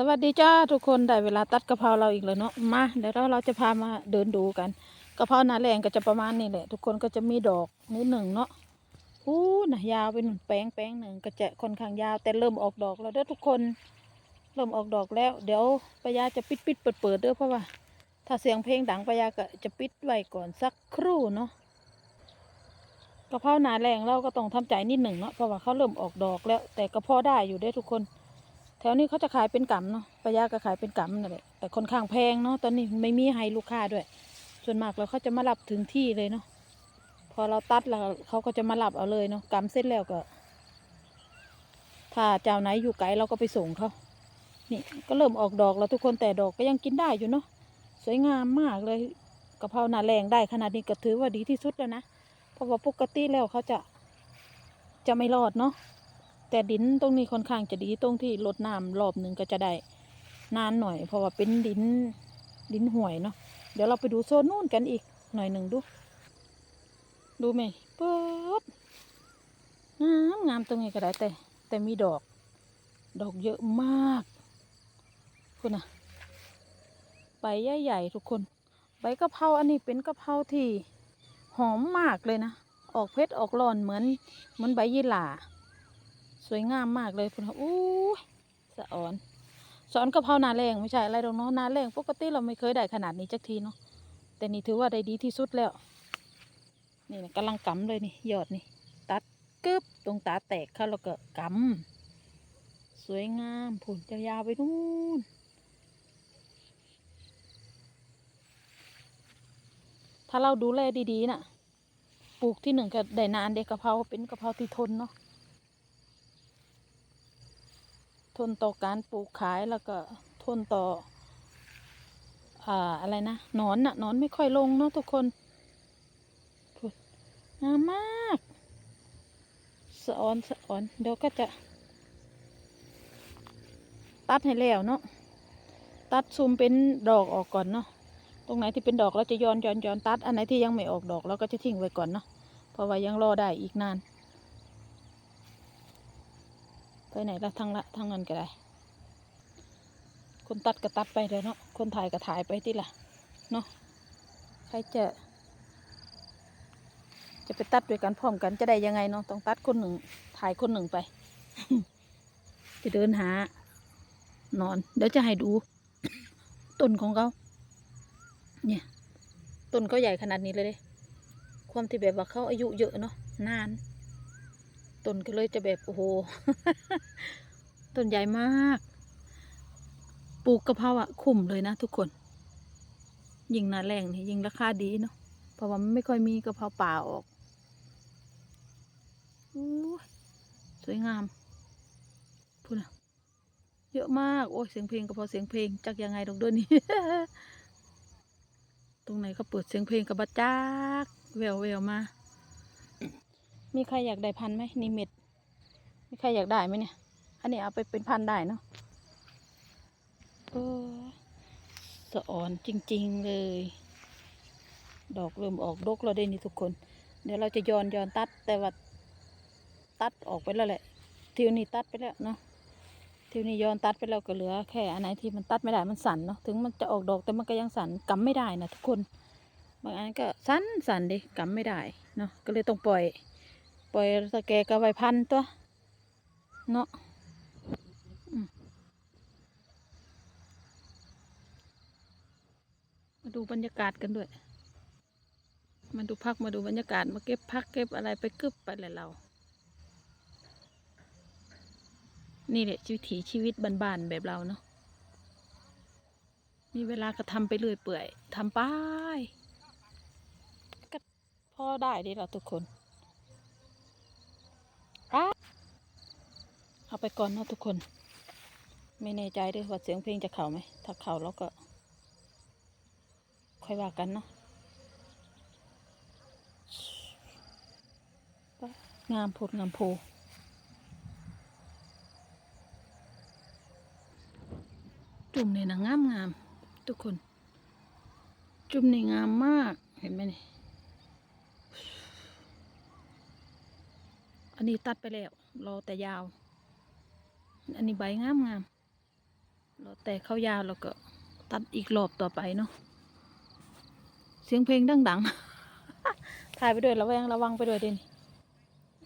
สวัสดีจ้าทุกคนได้เวลาตัดกะเพราเราอีกแล้วเนาะมาเดี๋ยวเราเราจะพามาเดินดูกันกะเพราหนาแรงก็จะประมาณนี้แหละ ทุกคนก็จะมีดอกนิดหนึ่งเนาะอู้นะยาวเป็นหนึ่งแป้งแป้งหนึ่งก็จะค่อนข้างยาว แต่เริ่มออกดอกแล้วเด้อทุกคนเริ่มออกดอกแล้ว เดี๋ยวปายาจะปิดปิดเปิดเปิดเด้อเพราะว่า ถ้าเสียงเพลงดังปายาก็จะปิดไว้ก่อนสักครู่เนาะกะเพราหนาแรงเราก็ต้องทำใจนิดหนึ่งเนาะเพราะว่าเขาเริ่มออกดอกแล้ว แต่กระเพาะได้อยู่เด้ทุกคน แถวนี้เขาจะขายเป็นกำเนาะปะยาก็ขายเป็นกำนั่นแหละแต่ค่อนข้างแพงเนาะตอนนี้ไม่มีให้ลูกค้าด้วย ส่วนมากแล้วเขาจะมารับถึงที่เลยเนาะพอเราตัดแล้วเขาก็จะมารับเอาเลยเนาะกำเสร็จแล้วก็ ถ้าเจ้าไหนอยู่ไกลเราก็ไปส่งเขานี่ก็เริ่มออกดอกแล้วทุกคนแต่ดอกก็ยังกินได้อยู่เนาะสวยงามมากเลยกะเพราหนาแรงได้ขนาดนี้ก็ถือว่าดีที่สุดแล้วนะเพราะว่าปกติแล้วเขาจะจะไม่รอดเนาะ แต่ดินตรงนี้ค่อนข้างจะดีตรงที่ลดน้ำรอบหนึ่งก็จะได้นานหน่อย เพราะว่าเป็นดินดินห่วยเนาะเดี๋ยวเราไปดูโซนนู่นกันอีกหน่อยหนึ่งดู ดูไหมเปิดงามงามตรงนี้ก็ได้แต่ แต่มีดอก ดอกเยอะมากคุณนะใบใหญ่ๆทุกคน ใบกะเพราอันนี้เป็นกะเพราที่หอมมากเลยนะ ออกเพชรออกร้อนเหมือนเหมือนใบยี่หร่า สวยงามมากเลยคุณอู้สะออนสอนกะเพรานาแรงไม่ใช่อะไรหรอกเนาะนาแรงปกติเราไม่เคยได้ขนาดนี้จักทีเนาะแต่นี่ถือว่าได้ดีที่สุดแล้ว นี่นะกำลังกำเลยนี่ยอดนี่ ตัดกึบตรงตาแตกเข้าแล้วก็กำสวยงามผลยาวๆไปนู่นถ้าเราดูแลดีๆน่ะ ปลูกที่หนึ่งก็ได้นานเด็กกะเพราเป็นกะเพราที่ทนเนาะ ทนต่อการปลูกขายแล้วก็ทนต่ออ่าอะไรนะหนอนน่ะหนอนไม่ค่อยลงเนาะทุกคนงามมากสะออนสะออนเดี๋ยวก็จะ ตัดให้แล้วเนาะตัดซูมเป็นดอกออกก่อนเนาะตรงไหนที่เป็นดอกเราจะย้อนย้อนย้อนตัดอันไหนที่ยังไม่ออกดอกเราก็จะทิ้งไว้ก่อนเนาะเพราะว่ายังรอได้อีกนาน ไปไหนละทางละทางนั้นก็ได้ คนตัดก็ตัดไปเลยเนาะคนถ่ายก็ถ่ายไปที่ละเนาะใครจะจะไปตัดด้วยกันพร้อมกันจะได้ยังไงเนาะต้องตัดคนหนึ่งถ่ายคนหนึ่งไป จะเดินหานอน เดี๋ยวจะให้ดู ต้นของเขาเนี่ยต้นเขาใหญ่ขนาดนี้เลยเด้ความที่แบบว่าเขาอายุเยอะเนาะนาน ต้นก็เลยจะแบบโอ้โห ต้นใหญ่มาก ปลูกกะเพราอะคุ้มเลยนะทุกคน ยิ่งหนาแรงนี่ยิ่งราคาดีเนาะ เพราะว่าไม่ค่อยมีกะเพราป่าออกอสวยงามพูดนะเยอะมาก โอ้ยเสียงเพลงก็พอเสียงเพลงจักยังไงตรงด้วยนี่ตรงไหนเขาเปิดเสียงเพลงกับบัจักแววแววมา มีใครอยากได้พันไหมนี่เม็ดมีใครอยากได้ไหมเนี่ย อันนี้เอาไปเป็นพันได้เนาะเออสะอ่อนจริง ๆเลย ดอกเริ่มออกดกแล้วได้นี่ทุกคน เดี๋ยวเราจะย้อนย้อนตัดแต่ว่าตัดออกไปแล้วแหละทิวนี้ตัดไปแล้วเนาะทิวนี้ย้อนตัดไปแล้วก็เหลือแค่อันไหนที่มันตัดไม่ได้มันสั่นเนาะถึงมันจะออกดอกแต่มันก็ยังสั่นกำไม่ได้นะทุกคน บางอันก็สั่นสั่นดิกำไม่ได้เนาะก็เลยต้องปล่อย ปล่อยสแกกไว้พันตัวเนาะมมาดูบรรยากาศกันด้วย มาดูพักมาดูบรรยากาศมาเก็บพักเก็บอะไรไปกึบไปเลยเรา นี่แหละวิถีชีวิตบ้านๆแบบเราเนาะ มีเวลาก็ทำไปเรื่อยเปื่อยทำไปก็พอได้ดีเราทุกคน อะ เอาไปก่อนเนาะทุกคน ไม่แน่ใจด้วยว่าเสียงเพลงจะเข่าไหม ถ้าเข่าแล้วก็ ค่อยว่ากันเนาะงามโพดงามโพจุ่มนี่นะงามงามทุกคน จุ่มนี่งามมากเห็นไหมนี่อันนี้ตัดไปแล้ว รอแต่ยาว อันนี้ใบงามงามเราแต่เข้ายาวแล้วก็ตัดอีกรอบต่อไปเนาะเสียงเพลงดังๆถ่ายไปด้วยระแวงระวังไปด้วยเดน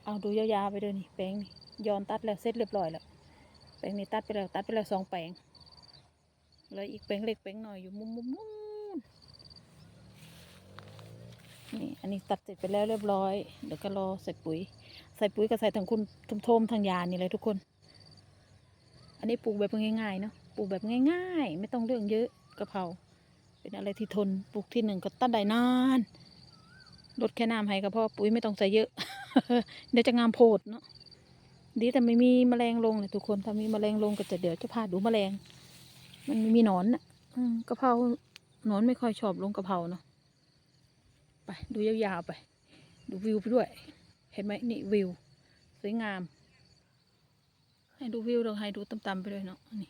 เอาดูยาวๆไปด้วยนี่แปลงนี่ย้อนตัดแล้วเสร็จเรียบร้อยแล้วแปลงนี้ตัดไปแล้วตัดไปแล้วสองแปลงแล้วอีกแปลงเล็กแปลงหน่อยอยู่มุมมุมมุมนี่อันนี้ตัดเสร็จไปแล้วเรียบร้อยเดี๋ยวก็รอใส่ปุ๋ย ใส่ปุ๋ยก็ใส่ทั้งคุณทุมทมทั้งยานี่เลยทุกคน อันนี้ปลูกแบบง่ายๆเนาะปลูกแบบง่าย ๆ ไม่ต้องเรื่องเยอะกะเพราเป็นอะไรที่ทนปลูกที่หนึ่งก็ต้นได้นานลดแค่น้ำให้ก็พอปุ๋ยไม่ต้องใส่เยอะ เดี๋ยวจะงามโพดเนาะดีแต่ไม่มีแมลงลงเลยทุกคนถ้ามีแมลงลงก็จะเดี๋ยวจะพาดูแมลง มันไม่มีหนอนอะอืมกะเพราหนอนไม่ค่อยชอบลงกะเพราเนาะไปดูยาวๆไป ดูวิวไปด้วย เห็นไหมนี่วิว สวยงาม ให้ดูวิวเราให้ดูต่ำๆไปด้วยเนาะนี่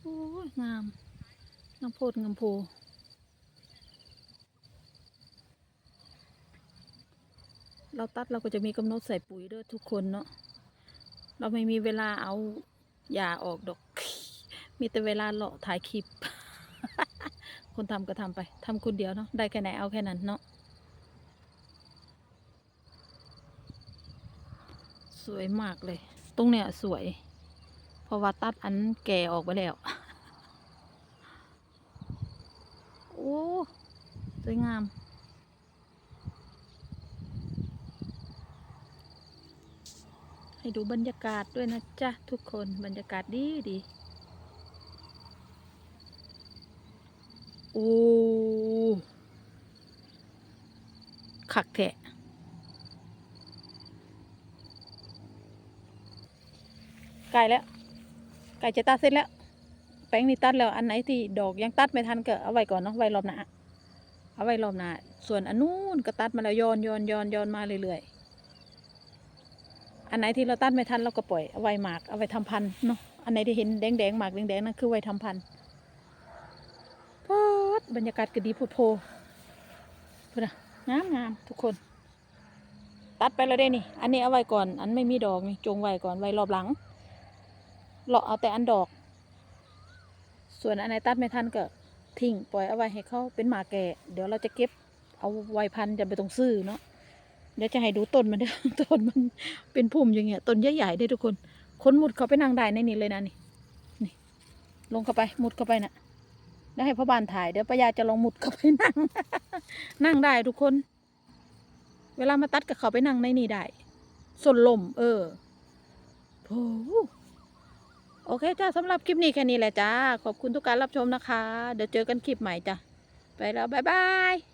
โอ้ยงามงามโพดงามโพเราตัดเราก็จะมีกำหนดใส่ปุ๋ยด้วยทุกคนเนาะเราไม่มีเวลาเอายาออกดอก มีแต่เวลาเลาะถ่ายคลิป คนทำก็ทำไปทำคนเดียวเนาะได้แค่ไหนเอาแค่นั้นเนาะ สวยมากเลย ตรงเนี้ยสวย เพราะว่าตัดอันแก่ออกไปแล้ว โอ้ สวยงาม ให้ดูบรรยากาศด้วยนะจ๊ะ ทุกคนบรรยากาศดีดี โอ้ขักแทะ ไก่แล้วไก่จะตัดเสร็จแล้ว แป้งนี่ตัดแล้วอันไหนที่ดอกยังตัดไม่ทันก็เอาไว้ก่อนเนาะไว้รอบหน้าเอาไว้รอบหน้าส่วนอันนู้นก็ตัดมาแล้วย้อนย้อนย้อนย้อนมาเรื่อยๆอันไหนที่เราตัดไม่ทันเราก็ปล่อยเอาไว้หมากเอาไว้ทำพันเนาะอันไหนที่เห็นแดงแดงๆหมากแดงแดงๆนั่นคือไว้ทำพันธุ์ป๊ดบรรยากาศก็ดีโพดโพพูดนะงามงามทุกคน ตัดไปแล้วได้นี่ อันนี้เอาไว้ก่อน อันไม่มีดอกนี่จงไว้ก่อนไว้รอบหลัง เลาะเอาแต่อันดอก ส่วนอันไหนตัดไม่ทันก็ทิ้งปล่อยเอาไว้ให้เขาเป็นหมาแก่ เดี๋ยวเราจะเก็บเอาไว้พันจะไปตรงซื้อเนาะเดี๋ยวจะให้ดูต้นมันด้อต้นมันเป็นพุ่มอย่างเงี้ยต้นใหญ่ๆได้ทุกคนค้นมุดเขาไปนั่งได้ในนี้เลยนะนี่นี่ ลงเข้าไปมุดเข้าไปน่ะแล้ให้พ่อบ้านถ่ายเดี๋ยวป้ายาจะลองมุดเข้าไปนั่ง นั่งได้ทุกคน เวลามาตัดกับเขาไปนั่งในนี่ได้ส่วนลมเออโอ้ โอเคจ้าสำหรับคลิปนี้แค่นี้แหละจ้า ขอบคุณทุกการรับชมนะคะ เดี๋ยวเจอกันคลิปใหม่จ้าไปแล้ว บ๊ายบาย